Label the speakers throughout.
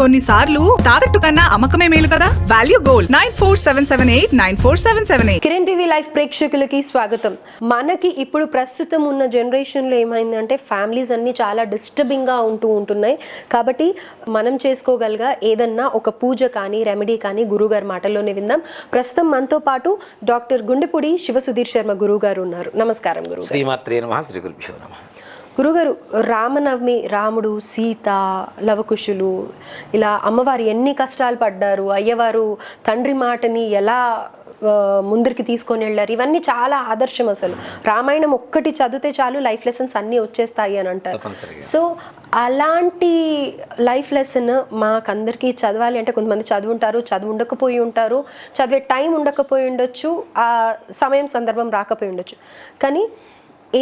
Speaker 1: కొన్నిసార్లు తాకట్టు కన్నా అమ్మకమే మేలు కదా? Value gold nine four seven seven eight nine four seven seven eight
Speaker 2: Kiran TV life ప్రేక్షకులకి స్వాగతం. మనకి ఇప్పుడు ప్రస్తుతం ఉన్న జనరేషన్లో ఏమైందంటే ఫ్యామిలీస్ అన్నీ చాలా డిస్టర్బింగ్గా ఉంటూ ఉంటున్నాయి. కాబట్టి మనం చేసుకోగలగా ఏదన్నా ఒక పూజ కానీ రెమెడీ కానీ గురుగారి మాటల్లోనే విందాం. ప్రస్తుతం మనతో పాటు డాక్టర్ గుండెపూడి శివసుధీర్ శర్మ గురువు గారు ఉన్నారు. నమస్కారం గురువు
Speaker 3: శ్రీమాత్రే నమ శ్రీ గురుభ్యో నమ.
Speaker 2: గురుగారు రామనవమి రాముడు సీత లవకుశులు ఇలా అమ్మవారు ఎన్ని కష్టాలు పడ్డారు అయ్యవారు తండ్రి మాటని ఎలా ముందరికి తీసుకొని వెళ్ళారు ఇవన్నీ చాలా ఆదర్శం అసలు. రామాయణం ఒక్కటి చదివితే చాలు లైఫ్ లెసన్స్ అన్నీ వచ్చేస్తాయి అని అంటారు. సో అలాంటి లైఫ్ లెసన్ మాకందరికీ చదవాలి అంటే కొంతమంది చదువుంటారు చదువు ఉండకపోయి ఉంటారు చదివే టైం ఉండకపోయి ఉండొచ్చు ఆ సమయం సందర్భం రాకపోయి ఉండొచ్చు. కానీ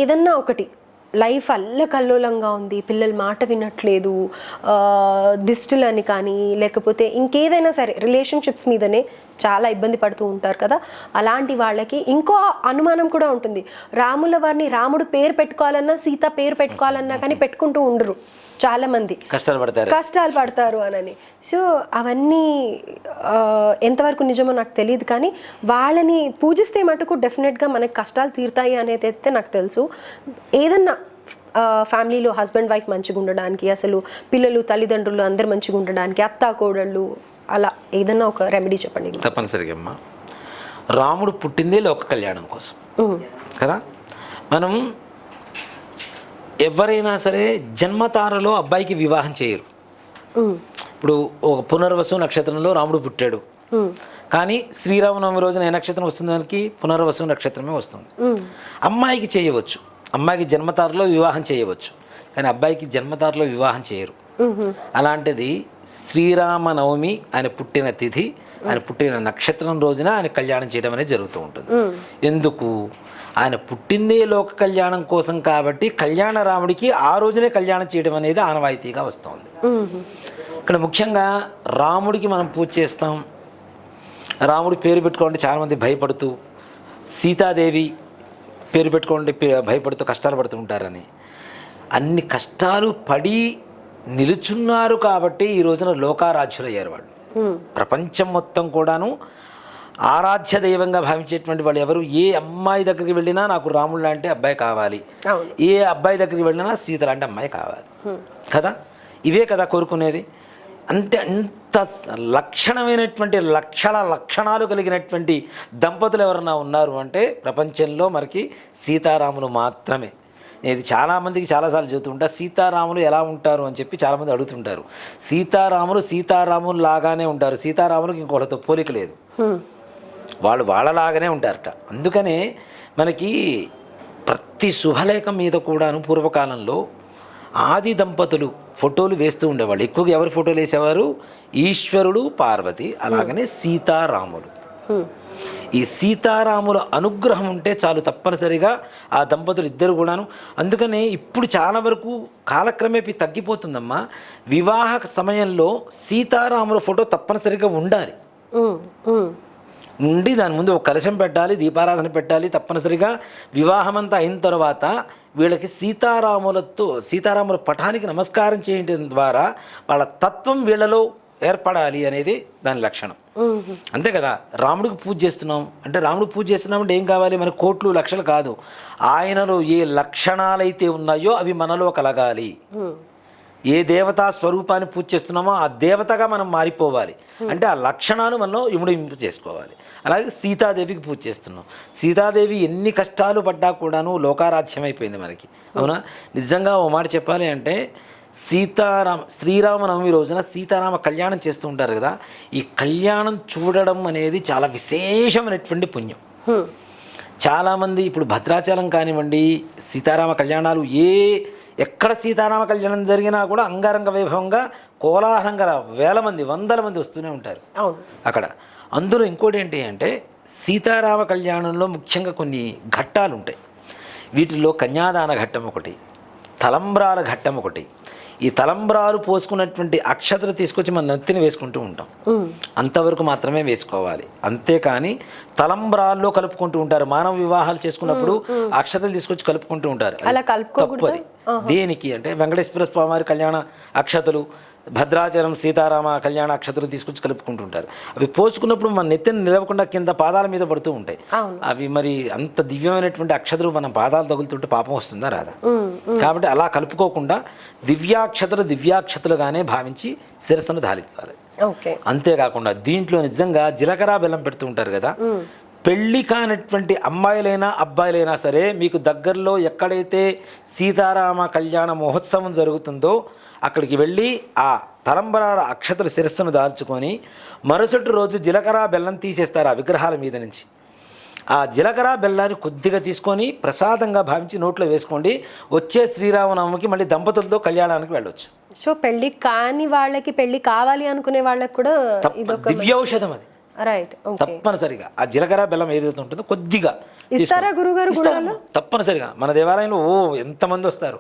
Speaker 2: ఏదన్నా ఒకటి లైఫ్ అల్లకల్లోలంగా ఉంది. పిల్లలు మాట వినట్లేదు. దిష్టులని కానీ లేకపోతే ఇంకేదైనా సరే రిలేషన్షిప్స్ మీదనే చాలా ఇబ్బంది పడుతూ ఉంటారు కదా. అలాంటి వాళ్ళకి ఇంకో అనుమానం కూడా ఉంటుంది. రాముల వారిని రాముడు పేరు పెట్టుకోవాలన్నా సీత పేరు పెట్టుకోవాలన్నా కానీ పెట్టుకుంటూ ఉండరు చాలా మంది
Speaker 3: కష్టాలు పడతారు.
Speaker 2: కష్టాలు పడతారు అనని. సో అవన్నీ ఎంతవరకు నిజమో నాకు తెలియదు కానీ వాళ్ళని పూజిస్తే మటుకు డెఫినెట్గా మనకి కష్టాలు తీరుతాయి అనేది అయితే నాకు తెలుసు. ఏదన్నా ఫ్యామిలీలో హస్బెండ్ వైఫ్ మంచిగా ఉండడానికి అసలు పిల్లలు తల్లిదండ్రులు అందరు మంచిగా ఉండడానికి అత్త కోడళ్ళు అలా ఏదన్నా ఒక రెమెడీ చెప్పండి.
Speaker 3: తప్పనిసరిగా అమ్మ. రాముడు పుట్టిందే లోక కళ్యాణం కోసం. కదా? మనం ఎవరైనా సరే జన్మతారలో అబ్బాయికి వివాహం చేయరు. ఇప్పుడు ఒక పునర్వసు నక్షత్రంలో రాముడు పుట్టాడు. కానీ శ్రీరామనవమి రోజున ఏ నక్షత్రం వస్తుంది దానికి? పునర్వసు నక్షత్రమే వస్తుంది. అమ్మాయికి చేయవచ్చు. అమ్మాయికి జన్మతారలో వివాహం చేయవచ్చు. కానీ అబ్బాయికి జన్మతారలో వివాహం చేయరు. అలాంటిది శ్రీరామనవమి ఆయన పుట్టిన తిథి ఆయన పుట్టిన నక్షత్రం రోజున ఆయన కళ్యాణం చేయడం అనేది జరుగుతూ ఉంటుంది. ఎందుకు? ఆయన పుట్టిందే లోక కళ్యాణం కోసం కాబట్టి కళ్యాణ రాముడికి ఆ రోజునే కళ్యాణం చేయడం అనేది ఆనవాయితీగా వస్తుంది. ఇక్కడ ముఖ్యంగా రాముడికి మనం పూజ చేస్తాం. రాముడి పేరు పెట్టుకోండి చాలామంది భయపడుతూ సీతాదేవి పేరు పెట్టుకోండి భయపడుతూ కష్టాలు పడుతూ ఉంటారని. అన్ని కష్టాలు పడి నిలుచున్నారు కాబట్టి ఈ రోజున లోకారాధ్యులయ్యారు వాళ్ళు. ప్రపంచం మొత్తం కూడాను ఆరాధ్య దైవంగా భావించేటువంటి వాళ్ళు ఎవరు? ఏ అమ్మాయి దగ్గరికి వెళ్ళినా నాకు రాముడు లాంటి అబ్బాయి కావాలి. ఏ అబ్బాయి దగ్గరికి వెళ్ళినా సీత లాంటి అమ్మాయి కావాలి. కదా? ఇవే కదా కోరుకునేది. అంతే అంత లక్షణమైనటువంటి లక్షల లక్షణాలు కలిగినటువంటి దంపతులు ఎవరన్నా ఉన్నారు అంటే ప్రపంచంలో మనకి సీతారాములు మాత్రమే. ఇది చాలామందికి చాలాసార్లు చెబుతూ ఉంటా సీతారాములు ఎలా ఉంటారు? అని చెప్పి చాలామంది అడుగుతుంటారు. సీతారాములు సీతారాములు లాగానే ఉంటారు. సీతారాములకు ఇంకొకరితో పోలిక లేదు. వాళ్ళు వాళ్ళలాగానే ఉంటారట. అందుకనే మనకి ప్రతి శుభలేఖ మీద కూడాను పూర్వకాలంలో ఆది దంపతులు ఫోటోలు వేస్తూ ఉండేవాళ్ళు. ఎక్కువగా ఎవరి ఫోటోలు వేసేవారు? ఈశ్వరుడు పార్వతి అలాగనే సీతారాములు. ఈ సీతారాముల అనుగ్రహం ఉంటే చాలు తప్పనిసరిగా ఆ దంపతులు ఇద్దరు కూడాను. అందుకనే ఇప్పుడు చాలా వరకు కాలక్రమేపీ తగ్గిపోతుందమ్మా. వివాహ సమయంలో సీతారాముల ఫోటో తప్పనిసరిగా ఉండాలి. ఉండి దాని ముందు ఒక కలశం పెట్టాలి దీపారాధన పెట్టాలి తప్పనిసరిగా వివాహం అంతా అయిన తర్వాత వీళ్ళకి సీతారాములతో సీతారాముల పటానికి నమస్కారం చేయడం ద్వారా వాళ్ళ తత్వం వీళ్ళలో ఏర్పడాలి అనేది దాని లక్షణం. అంతే కదా రాముడికి పూజ చేస్తున్నాం. అంటే రాముడికి పూజ చేస్తున్నాం అంటే ఏం కావాలి? మన కోట్లు లక్షలు కాదు. ఆయనలో ఏ లక్షణాలైతే ఉన్నాయో అవి మనలో కలగాలి. ఏ దేవతా స్వరూపాన్ని పూజ చేస్తున్నామో ఆ దేవతగా మనం మారిపోవాలి. అంటే ఆ లక్షణాలు మనం ఇముడింపు చేసుకోవాలి. అలాగే సీతాదేవికి పూజ చేస్తున్నాం. సీతాదేవి ఎన్ని కష్టాలు పడ్డా కూడాను లోకారాధ్యమైపోయింది మనకి. అవునా? నిజంగా ఓ మాట చెప్పాలి అంటే సీతారామ శ్రీరామనవమి రోజున సీతారామ కళ్యాణం చేస్తూ ఉంటారు కదా ఈ కళ్యాణం చూడడం అనేది చాలా విశేషమైనటువంటి పుణ్యం. చాలామంది ఇప్పుడు భద్రాచలం కానివ్వండి సీతారామ కళ్యాణాలు ఏ ఎక్కడ సీతారామ కళ్యాణం జరిగినా కూడా అంగరంగ వైభవంగా కోలాహలంగా వేల మంది వందల మంది వస్తూనే ఉంటారు. అక్కడ. అందులో ఇంకోటి ఏంటి అంటే సీతారామ కళ్యాణంలో ముఖ్యంగా కొన్ని ఘట్టాలు ఉంటాయి వీటిల్లో కన్యాదాన ఘట్టం ఒకటి తలంబ్రాల ఘట్టం ఒకటి ఈ తలంబ్రాలు పోసుకున్నటువంటి అక్షతలు తీసుకొచ్చి మన నెత్తిని వేసుకుంటూ ఉంటాం. అంతవరకు మాత్రమే వేసుకోవాలి. అంతేకాని తలంబ్రాల్లో కలుపుకుంటూ ఉంటారు. మానవ వివాహాలు చేసుకున్నప్పుడు అక్షతలు తీసుకొచ్చి కలుపుకుంటూ ఉంటారు? తప్పది. దేనికి? అంటే వెంకటేశ్వర స్వామి వారి కళ్యాణ అక్షతలు భద్రాచలం సీతారామ కళ్యాణ అక్షతలు తీసుకొచ్చి కలుపుకుంటుంటారు. అవి పోసుకున్నప్పుడు మన నెత్తిని నిలవకుండా కింద పాదాల మీద పడుతూ ఉంటాయి. అవి మరి అంత దివ్యమైనటువంటి అక్షతలు మన పాదాలు తగులుతుంటే పాపం వస్తుందా రాదా? కాబట్టి అలా కలుపుకోకుండా దివ్యాక్షతలు దివ్యాక్షతలుగానే భావించి శిరస్సును ధాలించాలి. అంతేకాకుండా దీంట్లో నిజంగా జీలకర్ర బెల్లం పెడుతూ ఉంటారు కదా పెళ్ళి కానటువంటి అమ్మాయిలైనా అబ్బాయిలైనా సరే మీకు దగ్గరలో ఎక్కడైతే సీతారామ కళ్యాణ మహోత్సవం జరుగుతుందో అక్కడికి వెళ్ళి ఆ తలంబరాల అక్షతల శిరస్సును దాల్చుకొని మరుసటి రోజు జీలకర్ర బెల్లం తీసేస్తారు ఆ విగ్రహాల మీద నుంచి. ఆ జీలకర్ర బెల్లాన్ని కొద్దిగా తీసుకొని ప్రసాదంగా భావించి నోట్లో వేసుకోండి. వచ్చే శ్రీరామనవమికి మళ్ళీ దంపతులతో కళ్యాణానికి వెళ్ళొచ్చు.
Speaker 2: సో పెళ్ళి కాని వాళ్ళకి పెళ్ళి కావాలి అనుకునే వాళ్ళకి కూడా
Speaker 3: దివ్యౌషధం అది.
Speaker 2: రైట్
Speaker 3: తప్పనిసరిగా. ఆ జీలకర్ర బెల్లం ఏదైతే ఉంటుందో కొద్దిగా
Speaker 2: ఇస్తారా గురుగారు.
Speaker 3: తప్పనిసరిగా. మన దేవాలయంలో ఓ ఎంతమంది వస్తారు?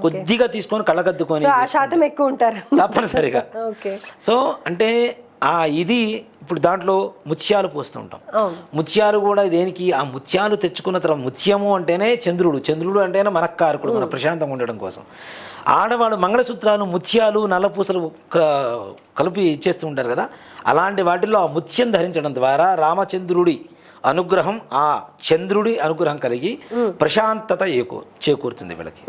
Speaker 3: కొద్దిగా తీసుకొని కళ్ళకద్దుకొని
Speaker 2: శాతం ఎక్కువ ఉంటారు.
Speaker 3: తప్పనిసరిగా. సో అంటే ఆ ఇది ఇప్పుడు దాంట్లో ముత్యాలు పోస్తూ ఉంటాం. ముత్యాలు కూడా దేనికి? ఆ ముత్యాలు తెచ్చుకున్న తర్వాత ముత్యము అంటేనే చంద్రుడు. చంద్రుడు అంటేనే మనక్కారకుడు మన ప్రశాంతంగా ఉండడం కోసం. ఆడవాళ్ళు మంగళసూత్రాలు ముత్యాలు నల్లపూసలు కలిపి ఇచ్చేస్తూ ఉంటారు కదా అలాంటి వాటిల్లో ఆ ముత్యం ధరించడం ద్వారా రామచంద్రుడి అనుగ్రహం ఆ చంద్రుడి అనుగ్రహం కలిగి ప్రశాంతత ఏకూ చేకూరుతుంది వీళ్ళకి.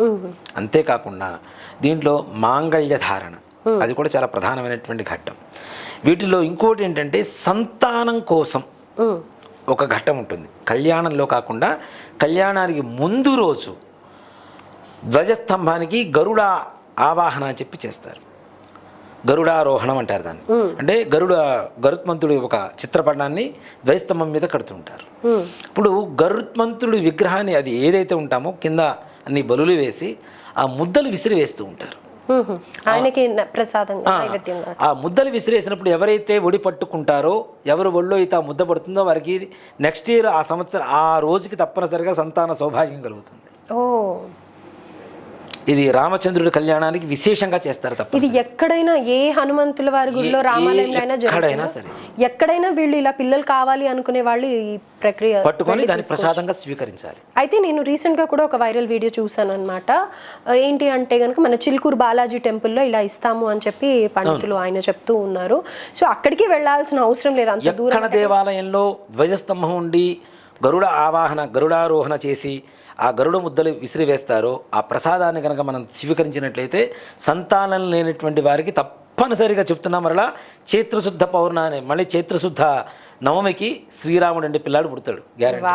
Speaker 3: అంతేకాకుండా దీంట్లో మాంగళ్య ధారణ అది కూడా చాలా ప్రధానమైనటువంటి ఘట్టం. వీటిలో ఇంకోటి ఏంటంటే సంతానం కోసం. ఒక ఘట్టం ఉంటుంది. కళ్యాణంలో కాకుండా కళ్యాణానికి ముందు రోజు ధ్వజస్తంభానికి గరుడ ఆవాహన అని చెప్పి చేస్తారు. గరుడారోహణం అంటారు దాన్ని. అంటే గరుడ గరుత్మంతుడి ఒక చిత్రపటాన్ని ధ్వజస్తంభం మీద కడుతుంటారు. ఇప్పుడు గరుత్మంతుడి విగ్రహాన్ని అది ఏదైతే ఉంటామో కింద అన్ని బలులు వేసి ఆ ముద్దలు విసిరి వేస్తూ ఉంటారు.
Speaker 2: ఆయనకి
Speaker 3: ఆ ముద్దలు విసిరేసినప్పుడు ఎవరైతే ఒడి పట్టుకుంటారో ఎవరు ఒళ్ళో అయితే ఆ ముద్ద పడుతుందో వారికి నెక్స్ట్ ఇయర్ ఆ సంవత్సరం ఆ రోజుకి తప్పనిసరిగా సంతాన సౌభాగ్యం కలుగుతుంది.
Speaker 2: ఓ.
Speaker 3: ఇది రామచంద్రుడి కళ్యాణానికి విశేషంగా చేస్తారు తప్ప
Speaker 2: ఇది ఎక్కడైనా ఏ హనుమంతుల వారి గుడిలో రామాలయంలో అయినా
Speaker 3: ఎక్కడైనా? సరే.
Speaker 2: ఎక్కడైనా వీళ్ళు ఇలా పిల్లలు కావాలి అనుకునే వాళ్ళు ఈ ప్రక్రియ
Speaker 3: పట్టుకొని దాన్ని ప్రసాదంగా స్వీకరించాలి.
Speaker 2: అయితే నేను రీసెంట్గా కూడా ఒక వైరల్ వీడియో చూసాను అనమాట ఏంటి అంటే గనుక మన చిలుకూరు బాలాజీ టెంపుల్లో ఇలా ఇస్తాము అని చెప్పి పండితులు ఆయన చెప్తూ ఉన్నారు. సో అక్కడికి వెళ్ళాల్సిన అవసరం లేదు. అంత దూరం
Speaker 3: దేవాలయంలో ధ్వజస్తంభం ఉండి గరుడ ఆవాహన గరుడారోహణ చేసి ఆ గరుడ ముద్దలు విసిరివేస్తారో ఆ ప్రసాదాన్ని కనుక మనం స్వీకరించినట్లయితే సంతానం లేనటువంటి వారికి తప్పనిసరిగా చెప్తున్నాం మరలా చైత్రశుద్ధ పౌర్ణాన్ని మళ్ళీ చైత్రశుద్ధ నవమికి శ్రీరాముడు అంటే పిల్లాడు పుడతాడు గ్యారెంటీ.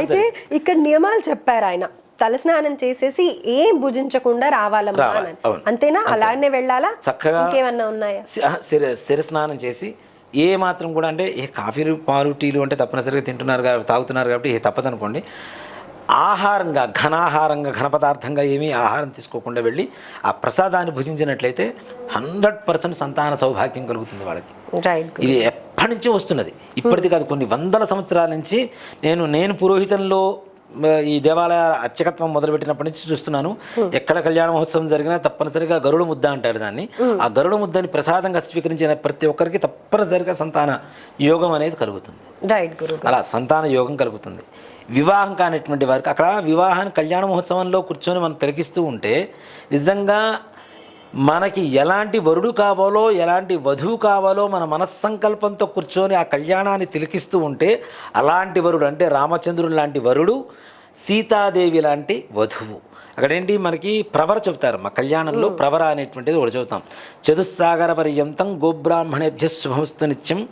Speaker 2: అయితే ఇక్కడ నియమాలు చెప్పారు ఆయన. తలస్నానం చేసేసి ఏం భుజించకుండా రావాలమ్మా అని. అంతేనా? అలానే వెళ్ళాలా?
Speaker 3: చక్కగా
Speaker 2: ఇంకేమన్నా ఉన్నాయా?
Speaker 3: శిర శిరస్నానం చేసి ఏ మాత్రం కూడా అంటే ఏ కాఫీలు పాలు టీలు అంటే తప్పనిసరిగా తింటున్నారు కాబట్టి తాగుతున్నారు కాబట్టి ఏ తప్పదనుకోండి. ఆహారంగా ఘనాహారంగా ఘన పదార్థంగా ఏమీ ఆహారం తీసుకోకుండా వెళ్ళి ఆ ప్రసాదాన్ని భుజించినట్లయితే హండ్రెడ్ పర్సెంట్ సంతాన సౌభాగ్యం కలుగుతుంది వాళ్ళకి. ఇది ఎప్పటి నుంచో వస్తున్నది. ఇప్పటిది కాదు కొన్ని వందల సంవత్సరాల నుంచి నేను నేను పురోహితంలో ఈ దేవాలయ అర్చకత్వం మొదలుపెట్టినప్పటి నుంచి చూస్తున్నాను. ఎక్కడ కళ్యాణ మహోత్సవం జరిగినా తప్పనిసరిగా గరుడ ముద్ద అంటారు దాన్ని. ఆ గరుడ ముద్దని ప్రసాదంగా స్వీకరించిన ప్రతి ఒక్కరికి తప్పనిసరిగా సంతాన యోగం అనేది కలుగుతుంది.
Speaker 2: రైట్
Speaker 3: అలా సంతాన యోగం కలుగుతుంది. వివాహం కానిటువంటి వారికి అక్కడ వివాహాన్ని కళ్యాణ మహోత్సవంలో కూర్చొని మనం తిలకిస్తూ ఉంటే నిజంగా మనకి ఎలాంటి వరుడు కావాలో ఎలాంటి వధువు కావాలో మన మనస్సంకల్పంతో కూర్చొని ఆ కళ్యాణాన్ని తిలకిస్తూ ఉంటే అలాంటి వరుడు అంటే రామచంద్రుడు లాంటి వరుడు సీతాదేవి లాంటి వధువు. అక్కడేంటి మనకి ప్రవర చెబుతారు. మా కళ్యాణంలో ప్రవర అనేటువంటిది ఒకటి చెబుతాం. చతుస్సాగర పర్యంతం గోబ్రాహ్మణేభ్య శుభమస్తు నిత్యం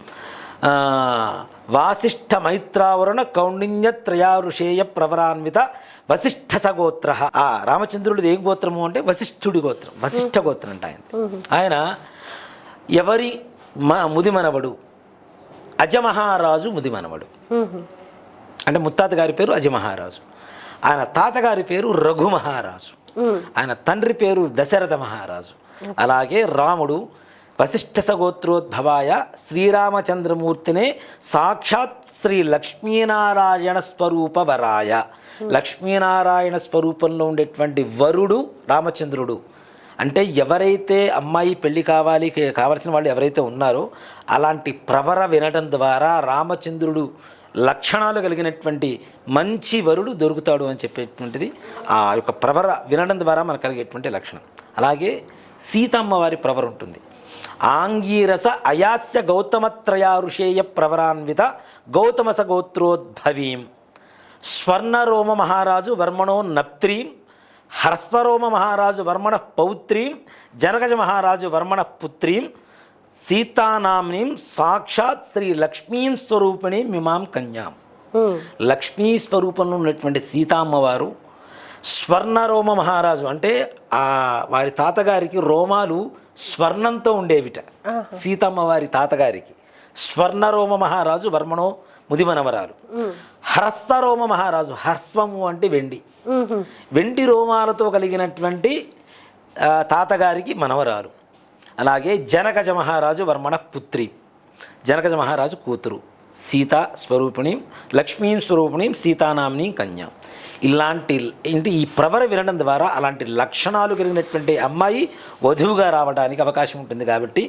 Speaker 3: వాసిష్ఠ మైత్రావరుణ కౌండిన్య త్రయారుషేయ ప్రవరాన్విత వశిష్ఠ సగోత్ర. ఆ రామచంద్రుడిది ఏం గోత్రము అంటే వశిష్ఠుడి గోత్రం వశిష్ఠ గోత్రం అంట ఆయన. ఆయన ఎవరి మ ముదిమనవడు? అజమహారాజు ముదిమనవడు. అంటే ముత్తాత గారి పేరు అజమహారాజు. ఆయన తాతగారి పేరు రఘు మహారాజు ఆయన తండ్రి పేరు దశరథ మహారాజు. అలాగే రాముడు వశిష్ఠ సగోత్రోద్భవాయ శ్రీరామచంద్రమూర్తినే సాక్షాత్ శ్రీ లక్ష్మీనారాయణ స్వరూప వరాయ లక్ష్మీనారాయణ స్వరూపంలో ఉండేటువంటి వరుడు రామచంద్రుడు. అంటే ఎవరైతే అమ్మాయి పెళ్ళి కావాలి కావలసిన వాళ్ళు ఎవరైతే ఉన్నారో అలాంటి ప్రవర వినడం ద్వారా రామచంద్రుడు లక్షణాలు కలిగినటువంటి మంచి వరుడు దొరుకుతాడు అని చెప్పేటువంటిది ఆ యొక్క ప్రవర వినడం ద్వారా మనకు కలిగేటువంటి లక్షణం. అలాగే సీతమ్మ వారి ప్రవర ఉంటుంది. ఆంగీరస అయాస్య గౌతమత్రయా ఋషేయ ప్రవరాన్విత గౌతమస గోత్రోద్భవీం. స్వర్ణరోమ మహారాజు వర్మణో నప్త్రీం. హర్స్వరోమ మహారాజు వర్మణ పౌత్రీం. జనగజ మహారాజు వర్మణ పుత్రీం. సీతానాంనీం సాక్షాత్ శ్రీ లక్ష్మీం స్వరూపిణి మిమాం కన్యాం. లక్ష్మీ స్వరూపంలో ఉన్నటువంటి సీతామ్మవారు స్వర్ణరోమ మహారాజు అంటే వారి తాతగారికి రోమాలు స్వర్ణంతో ఉండేవిట. సీతమ్మ వారి తాతగారికి. స్వర్ణరోమ మహారాజు వర్మణో ముదిమనవరాలు. హ్రస్వరోమ మహారాజు హ్రస్వము అంటే వెండి. వెండి రోమాలతో కలిగినటువంటి తాతగారికి మనవరాలు. అలాగే జనకజ మహారాజు వర్మణ పుత్రి. జనకజ మహారాజు కూతురు. సీతా స్వరూపిణి లక్ష్మీం స్వరూపిణి సీతానామిని కన్యా. ఇలాంటి ఇంటి ఈ ప్రవర వినడం ద్వారా అలాంటి లక్షణాలు కలిగినటువంటి అమ్మాయి వధువుగా రావడానికి అవకాశం ఉంటుంది కాబట్టి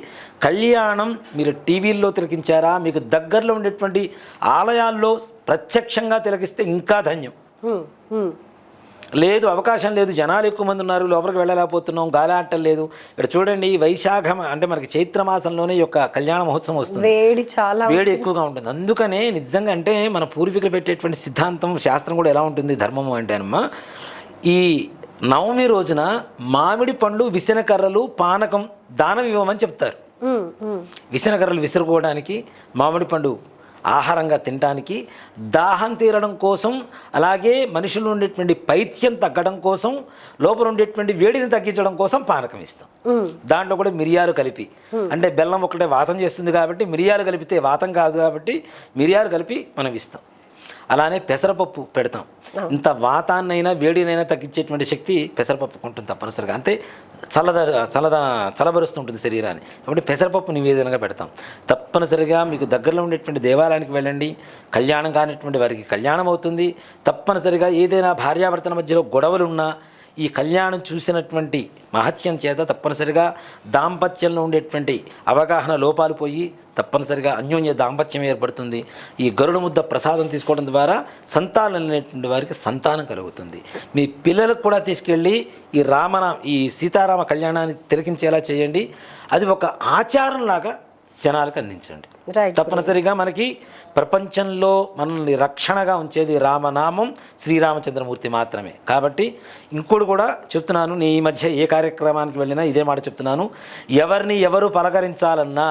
Speaker 3: కళ్యాణం మీరు టీవీల్లో తిలకించారా మీకు దగ్గరలో ఉండేటువంటి ఆలయాల్లో ప్రత్యక్షంగా తిలకిస్తే ఇంకా ధన్యం. లేదు అవకాశం లేదు జనాలు ఎక్కువ మంది ఉన్నారు లోపలికి వెళ్ళలేకపోతున్నాం గాలి ఆడటం లేదు. ఇక్కడ చూడండి వైశాఖ అంటే మనకి చైత్ర మాసంలోనే యొక్క కళ్యాణ మహోత్సవం వస్తుంది.
Speaker 2: వేడి చాలా
Speaker 3: వేడి ఎక్కువగా ఉంటుంది. అందుకనే నిజంగా అంటే మన పూర్వీకులు పెట్టేటువంటి సిద్ధాంతం శాస్త్రం కూడా ఎలా ఉంటుంది ధర్మము అంటే అనమ్మా ఈ నవమి రోజున మామిడి పండ్లు విసనకర్రలు పానకం దానం ఇవ్వమని చెప్తారు. విసనకర్రలు విసురుకోవడానికి మామిడి పండు ఆహారంగా తినడానికి దాహం తీరడం కోసం అలాగే మనుషులు ఉండేటువంటి పైత్యం తగ్గడం కోసం లోపల ఉండేటువంటి వేడిని తగ్గించడం కోసం పానకం ఇస్తాం. దాంట్లో కూడా మిరియాలు కలిపి. అంటే బెల్లం ఒకటే వాతం చేస్తుంది కాబట్టి మిరియాలు కలిపితే వాతం కాదు కాబట్టి మిరియాలు కలిపి మనం ఇస్తాం. అలానే పెసరపప్పు పెడతాం. ఇంత వాతాన్నైనా వేడినైనా తగ్గించేటువంటి శక్తి పెసరపప్పుకు ఉంటుంది తప్పనిసరిగా. అంతే చల్లద చల్లద చల్లబరుస్తుంటుంది శరీరాన్ని. కాబట్టి పెసరపప్పు నివేదనగా పెడతాం. తప్పనిసరిగా మీకు దగ్గరలో ఉండేటువంటి దేవాలయానికి వెళ్ళండి. కళ్యాణం కానిటువంటి వారికి కళ్యాణం అవుతుంది. తప్పనిసరిగా ఏదైనా భార్యాభర్తల మధ్యలో గొడవలు ఉన్నా ఈ కళ్యాణం చూసినటువంటి మహత్యం చేత తప్పనిసరిగా దాంపత్యంలో ఉండేటువంటి అవగాహన లోపాలు పోయి తప్పనిసరిగా అన్యోన్య దాంపత్యం ఏర్పడుతుంది. ఈ గరుడ ముద్ద ప్రసాదం తీసుకోవడం ద్వారా సంతానం లేనటువంటి వారికి సంతానం కలుగుతుంది. మీ పిల్లలకు కూడా తీసుకెళ్ళి ఈ రామన ఈ సీతారామ కళ్యాణాన్ని తిలకించేలా చేయండి. అది ఒక ఆచారంలాగా జనాలకు అందించండి. తప్పనిసరిగా మనకి ప్రపంచంలో మనల్ని రక్షణగా ఉంచేది రామనామం శ్రీరామచంద్రమూర్తి మాత్రమే. కాబట్టి ఇంకోటి కూడా చెప్తున్నాను నేను ఈ మధ్య ఏ కార్యక్రమానికి వెళ్ళినా ఇదే మాట చెప్తున్నాను. ఎవరిని ఎవరు పలకరించాలన్నా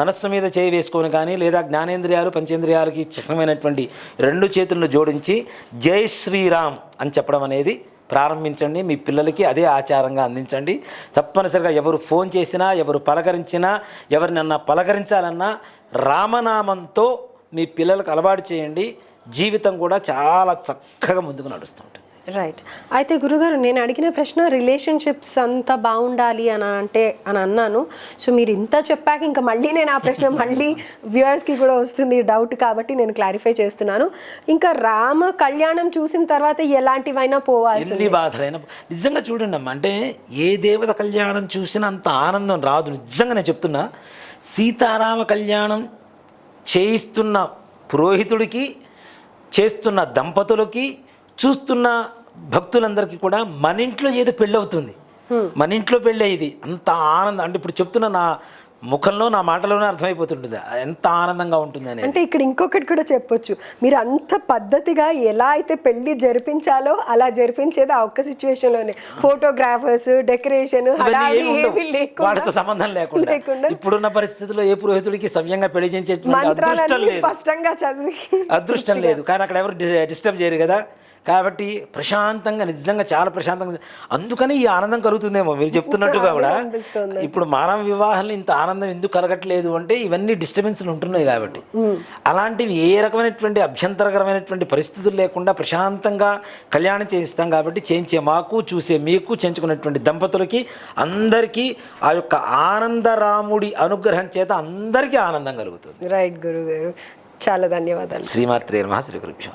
Speaker 3: మనస్సు మీద చేయి వేసుకొని కానీ లేదా జ్ఞానేంద్రియాలు పంచేంద్రియాలకి చిహ్నమైనటువంటి రెండు చేతులను జోడించి జై శ్రీరామ్ అని చెప్పడం అనేది ప్రారంభించండి. మీ పిల్లలకి అదే ఆచారంగా అందించండి. తప్పనిసరిగా ఎవరు ఫోన్ చేసినా ఎవరు పలకరించినా ఎవరినన్నా పలకరించాలన్నా రామనామంతో మీ పిల్లలకు అలవాటు చేయండి. జీవితం కూడా చాలా చక్కగా ముందుకు నడుస్తుంటుంది
Speaker 2: రైట్ అయితే గురుగారు నేను అడిగిన ప్రశ్న రిలేషన్షిప్స్ అంతా బాగుండాలి అని అంటే అని అన్నాను. సో మీరు ఇంత చెప్పాక ఇంకా మళ్ళీ నేను ఆ ప్రశ్న మళ్ళీ వ్యూవర్స్కి కూడా వస్తుంది డౌట్ కాబట్టి నేను క్లారిఫై చేస్తున్నాను. ఇంకా రామ కళ్యాణం చూసిన తర్వాత ఎలాంటివైనా పోవాలి
Speaker 3: ఎన్ని బాధలైనా నిజంగా చూడండి అమ్మ అంటే ఏ దేవత కళ్యాణం చూసినా అంత ఆనందం రాదు. నిజంగా నేను చెప్తున్నా సీతారామ కళ్యాణం చేయిస్తున్న పురోహితుడికి చేస్తున్న దంపతులకి చూస్తున్న భక్తులందరికీ కూడా మన ఇంట్లో ఏదో పెళ్ళి అవుతుంది మన ఇంట్లో పెళ్ళి ఇది. అంత ఆనందం. అంటే ఇప్పుడు చెప్తున్న నా ముఖంలో నా మాటలోనే అర్థమైపోతుంటుంది. ఎంత ఆనందంగా ఉంటుంది అనేది.
Speaker 2: అంటే ఇక్కడ ఇంకొకటి కూడా చెప్పొచ్చు. మీరు అంత పద్ధతిగా ఎలా అయితే పెళ్ళి జరిపించాలో అలా జరిపించేది ఆ ఒక్క సిచ్యువేషన్లోనే ఫోటోగ్రాఫర్స్ డెకరేషన్
Speaker 3: వాటితో సంబంధం లేకుండా. ఇప్పుడున్న పరిస్థితుల్లో ఏ పురోహితుడికి సవ్యంగా పెళ్ళి అదృష్టం లేదు.
Speaker 2: స్పష్టంగా చదివి
Speaker 3: అదృష్టం లేదు. కానీ అక్కడ ఎవరు డిస్టర్బ్ చేయరు కదా. కాబట్టి ప్రశాంతంగా నిజంగా చాలా ప్రశాంతంగా అందుకని ఈ ఆనందం కలుగుతుందేమో. మీరు చెప్తున్నట్టుగా కూడా. ఇప్పుడు మానవ వివాహంలో ఇంత ఆనందం ఎందుకు కలగట్లేదు అంటే ఇవన్నీ డిస్టర్బెన్స్లు ఉంటున్నాయి కాబట్టి. అలాంటివి ఏ రకమైనటువంటి అభ్యంతరకరమైనటువంటి పరిస్థితులు లేకుండా ప్రశాంతంగా కళ్యాణం చేయిస్తాం కాబట్టి చేయించే మాకు చూసే మీకు చేయించుకున్నటువంటి దంపతులకి అందరికీ ఆ యొక్క ఆనందరాముడి అనుగ్రహం చేత అందరికీ ఆనందం కలుగుతుంది.
Speaker 2: రైట్ గురుగారు. చాలా ధన్యవాదాలు.
Speaker 3: శ్రీమాత్రే నమ. శ్రీ గురుభ్యో.